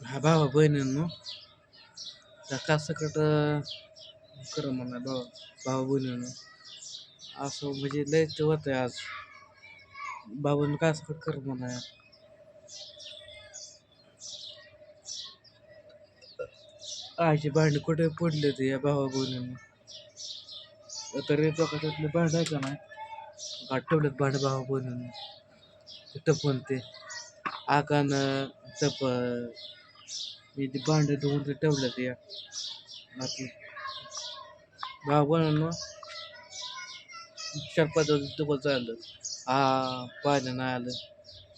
हा भावा बहिणींनो त्या कासकट कर म्हणा भाऊ भावा बहिणींनो. असं म्हणजे लयच होत आहे आज. बाबांना कासकट कर म्हणा आईची भांडी कुठे पडले ते या भावा बहिणींनो? तरी त्यातले भांड आहे का नाही? गाठ ठेवलेत भांड भावा बहिणींनो. ते. ते आकान टप मी ते भांडे धुवून ते ठेवलं ते आपलं भाऊ चार पाच दिवस चाललं हा पाहिलं नाही आलं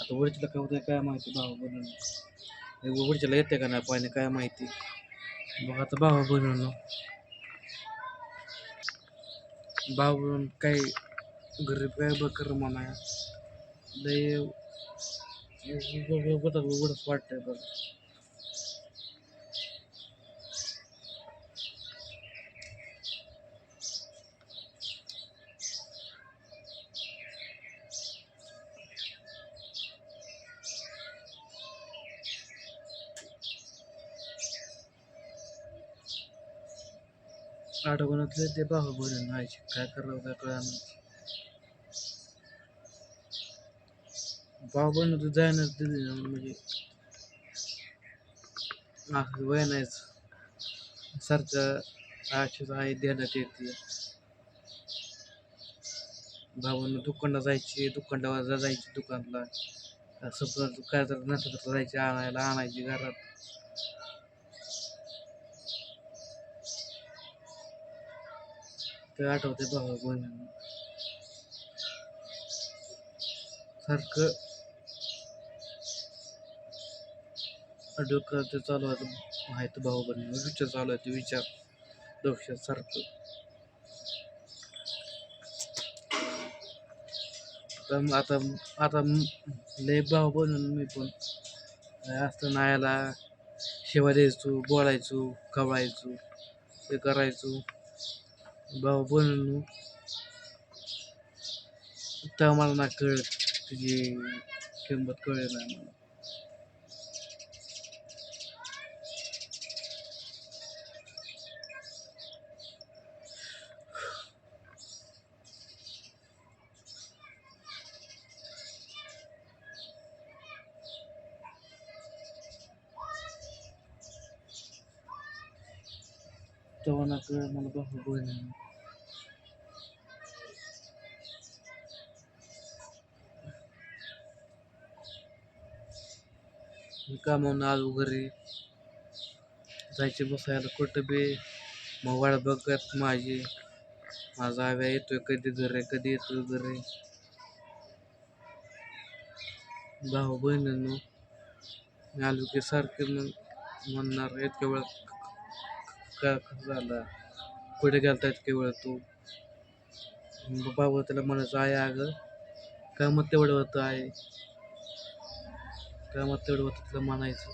आता वरचीला काय होतं काय माहिती भाऊ बहिणींनो वरचीला येते का नाही पाहिलं काय माहिती बघ आता भावा बनवणं भाऊ काय काही गरीब काय बकर म्हणा लय वाटतंय बघ आठवणातले ते भाऊ बहिणी व्हायचे काय करावं काय कळा बाहुबली तू तर जायनच दिली ना म्हणजे असं वय नाहीच सारखं आशीच आहे देण्यात येते. बाबांना दुकानला जायची दुकानला जायची दुकानला. असं काय तर नसलं तर जायची आणायला आणायची घरात. ते आठवते भावा बहिणींना सारखं डोकं ते चालू आहे माहीत भाऊ बहिणी विचार चालू आहे ते विचार. डोक्यात सारखं. आता आता लय भाऊ बनून मी पण. असतं नायाला शिवाय द्यायचो बोलायचो खवळायचो ते करायचो. भाऊ बनून तेव्हा मला ना कळत तुझी किंमत कळली नाही मला तेव्हा ना कळ मला भाऊ बहिणी मी कामावून आलो घरी जायचे बसायला कुठं बी मग वाट बघत माझी माझा आव्या येतोय कधी घरे. कधी येतोय घरी. भाऊ बहिणी आलो की सारखे मग म्हणणार इतक्या वेळात का कसं झाला? कुठे गेलता आहेत वेळ तू? बाबा त्याला म्हणायचं आहे अगं. का मग तेवढं होतं आहे. का मग तेवढं होतं तिला म्हणायचं.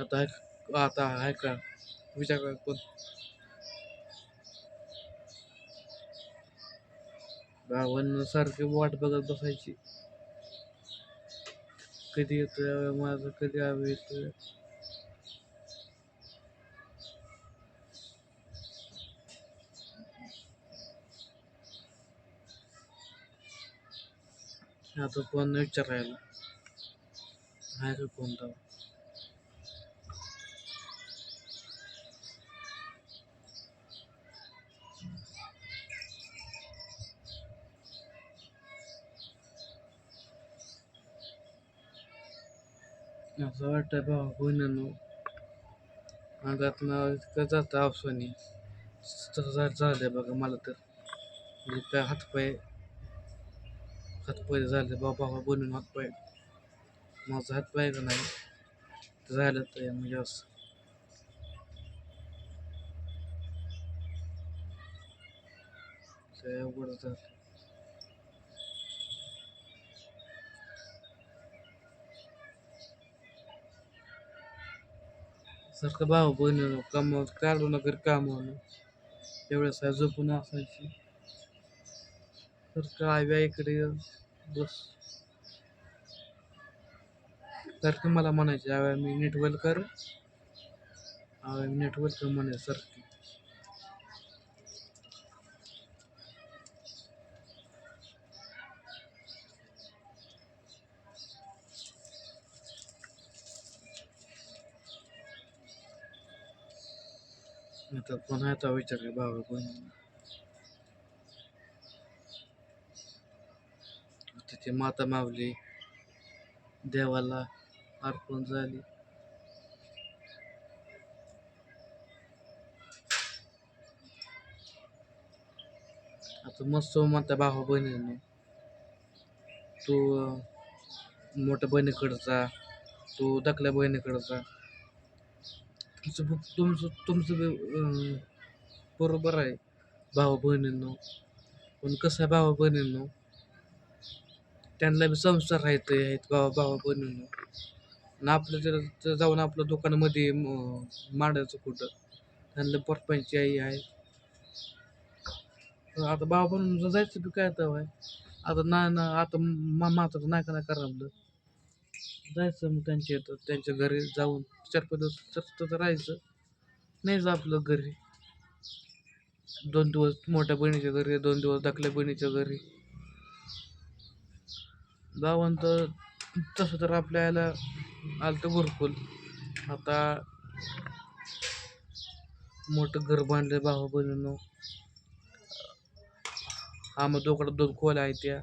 आता आहे आता आहे का? विचार कर कोण भावांना सारखी वाट बघत बसायची. कधी येतोय माझं कधी आवे येतोय आता कोण विचारायला आहे का कोणता असं वाटतं भाऊ बहिणींनो आता इतकं जातं अवसनी झालं आहे बघा मला तर. म्हणजे काय हातपाय हातपाय झाले बाबा भाऊ बनून हातपाय. माझा हातपाय का नाही? झालं तर म्हणजे असं. ते अवघड झालं. सारखं भाऊ बहिणी काम काढू ना घरी काम एवढ्या आहे झोपून असायची. तर काय इकडे ये. बस. सारखं मला म्हणायचे आव्या मी नीट वेल कर. आव्या मी नीट वेल कर म्हणायचं सारखी. आता कोणाचा विचार आहे भावा पण तिथे माता मावली देवाला अर्पण झाली आता मस्त म्हणता भावा बहिणीने तू मोठ्या बहिणीकडचा तू धाकल्या बहिणीकडचा तुमचं बुक तुमचं तुमचं बी, बरोबर आहे भावा बहिणींनो. पण कसं आहे भावा बहिणींनो? त्यांना बी संसार आहेत आहेत भावा भावा बहिणींनो. आणि आपलं जर जाऊन आपलं दुकानामध्ये मांडायचं कुठं त्यांना परपंची आई आहे. तर आता भावा बहिणींनो जायचं बी काय तर आहे आता ना ना आता मा मात्र नाही का नाही करा जायचं मग त्यांच्या इथं त्यांच्या घरी जाऊन चार पाच दिवस तर राहायचं. नाही जा आपलं घरी. दोन दिवस मोठ्या बहिणीच्या घरी दोन दिवस धाकल्या बहिणीच्या घरी. जाऊन तर तसं तर आपल्या याला आलं तर भरपूर आता मोठं घर बांधलं भावा बहिणीनं. मग दोकडं दोन खोल्या आहेत त्या.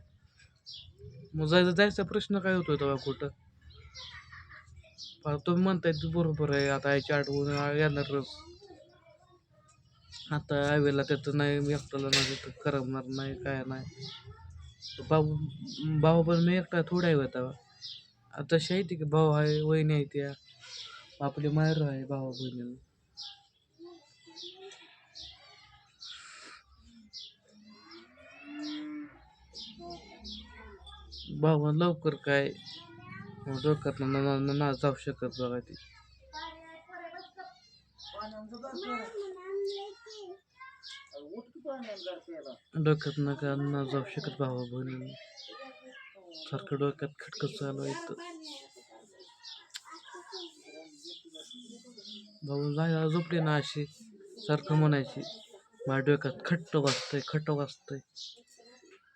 मग जायचं जायचा प्रश्न काय होतो तेव्हा कुठं? तुम्ही म्हणताय बरोबर आहे आता याची आठवण येणारच आता आवेला त्याचं नाही मी एकट्याला नाही तर करमणार नाही काय नाही. भाऊ भाऊ पण मी एकटा थोडा आहे तेव्हा आता तशी आहे ती की भाऊ आहे वहिनी आहे त्या. आपली मायर आहे भावा बहिणी भाऊ लवकर काय? डोक्यात ना जाऊ शकत बघा ती. डोक्यात नका ना जाऊ शकत भावा बहिणी. सारखं डोक्यात खटकत चालू येत भाऊ जायला झोपली ना अशी. सारखं म्हणायची. माझ्या डोक्यात खट्ट वाजतंय खट्ट वाजतंय.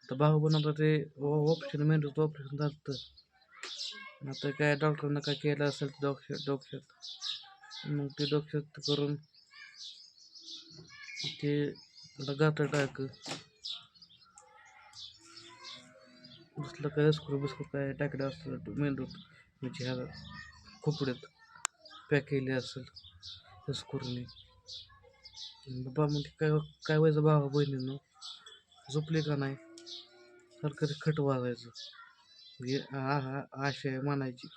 तर भाऊ पण ते ऑपरेशन मेंदूचं ऑपरेशन झालं आता काय डॉक्टरनं काय केलं असेल ते डोक्यात डोक्यात. मग ते डोक्यात करून ते त्याला टाक दुसरं काय स्क्रू बिस्क्रू काय टाकलं असतं मेंदूत म्हणजे ह्या खोपड्यात पॅक केले असेल स्क्रूने. बाबा मग काय काय व्हायचं? बाबा बहिणीनं झोपली का नाही? सारखं ते खट वाजायचं. म्हणजे हा आशा आहे म्हणायची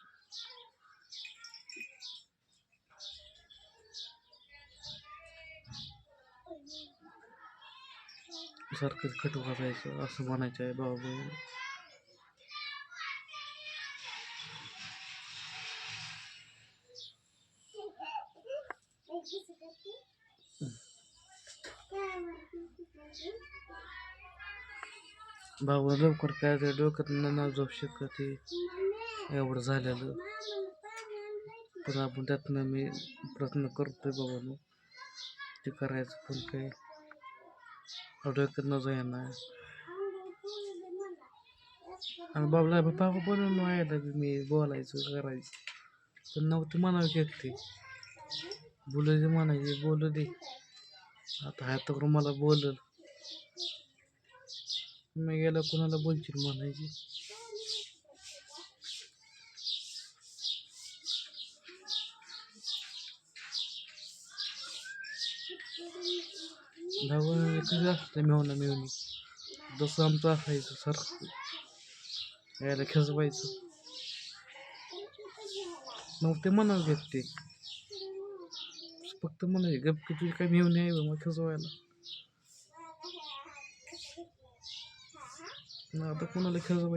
सारखं खट वाजायचं असं म्हणायचं आहे बाबा Thank you. भाऊ लवकर काय ते डोक्यात ना झोप शकत ते एवढं झालेलं. पण आपण त्यातनं मी प्रयत्न करतोय बाबांनो. ते करायचं पण काय. डोक्यात न जाईना. आणि बाबला बाबा बनवून व्हायला मी बोलायचं करायचं. पण नव्हतं म्हणावं की ते बोलू दे म्हणायचे बोलू दे. आता हाय तर मला बोलल. मी गेला कुणाला बोलशील म्हणायची? धावण कसं असतं मेवणी जसं आमचं असायचं सर. यायला खेचवायचं. मग ते म्हणाल ते. फक्त म्हणाले गप की तुझी काय मेवणी आहे बा मग खेचवायला. ना आता कोणाला खेळलं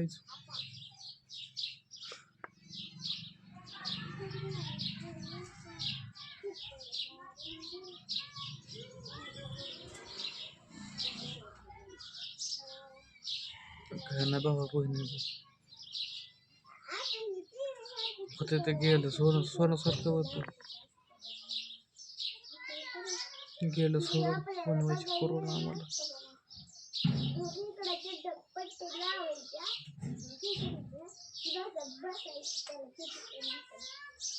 काय नाही बाबा बहिणी कुठे ते गेलं सोनं सोन्यासारखं होतं. गेलं सोडून बनवायची करून आम्हाला. Et bien, on regarde, on utilise le bois, on a le bois, on a a a.